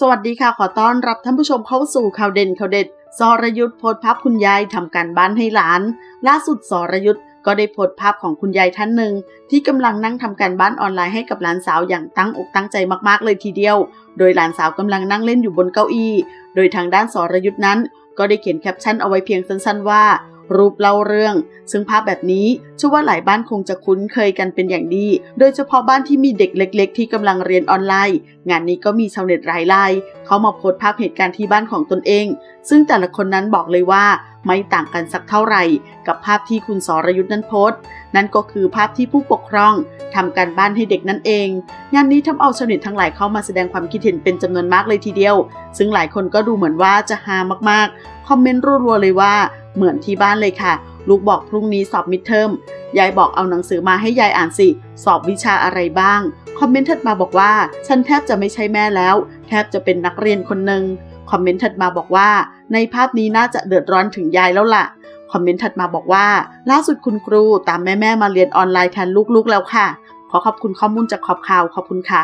สวัสดีค่ะ ขอต้อนรับท่านผู้ชมเข้าสู่ข่าวเด่นข่าวเด็ดสรยุทธ์โพสภาพคุณยายทำการบ้านให้หลาน ล่าสุดสรยุทธ์ก็ได้โพสภาพของคุณยายท่านหนึ่ง ที่กำลังนั่งทำการบ้านออนไลน์ให้กับหลานสาวอย่างตั้งอกตั้งใจมากๆเลยทีเดียว โดยหลานสาวกำลังนั่งเล่นอยู่บนเก้าอี้ โดยทางด้านสรยุทธ์นั้น ก็ได้เขียนแคปชั่นเอาไว้เพียงสั้นๆว่า รูปเล่าเรื่อง ซึ่งภาพแบบนี้เชื่อว่าหลายบ้านคงจะคุ้นเคยกันเป็นอย่างดี โดยเฉพาะบ้านที่มีเด็กเล็ก ๆ ที่กำลังเรียนออนไลน์ งานนี้ก็มีชาวเน็ตรายรายเขามาโพสต์ภาพเหตุการณ์ที่บ้านของตนเอง ซึ่งแต่ละคนนั้นบอกเลยว่า ไม่ต่างกันสักเท่าไหร่ กับภาพที่คุณสรยุทธ์นั้นโพสต์ นั่นก็คือภาพที่ผู้ปกครองทำการบ้านให้เด็กนั่นเอง งานนี้ทำเอาชาวเน็ตทั้งหลายเข้ามาแสดงความคิดเห็นเป็นจำนวนมากเลยทีเดียว ซึ่งหลายคนก็ดูเหมือนว่าจะฮามากๆ คอมเมนต์รัวๆเลยว่าเหมือนที่บ้านเลยค่ะ ลูกบอกพรุ่งนี้สอบมิดเทอมยายบอกเอาหนังสือมาให้ยายอ่านสิ สอบวิชาอะไรบ้าง คอมเมนต์ถัดมาบอกว่า ฉันแทบจะไม่ใช่แม่แล้ว แทบจะเป็นนักเรียนคนหนึ่งคอมเมนต์ถัดมาบอกว่า ในภาพนี้น่าจะเดือดร้อนถึงยายแล้วล่ะ คอมเมนต์ถัดมาบอกว่า ล่าสุดคุณครูตามแม่แม่มาเรียนออนไลน์แทนลูกๆแล้วค่ะ ขอขอบคุณข้อมูลจากขอบข่าวขอบคุณค่ะ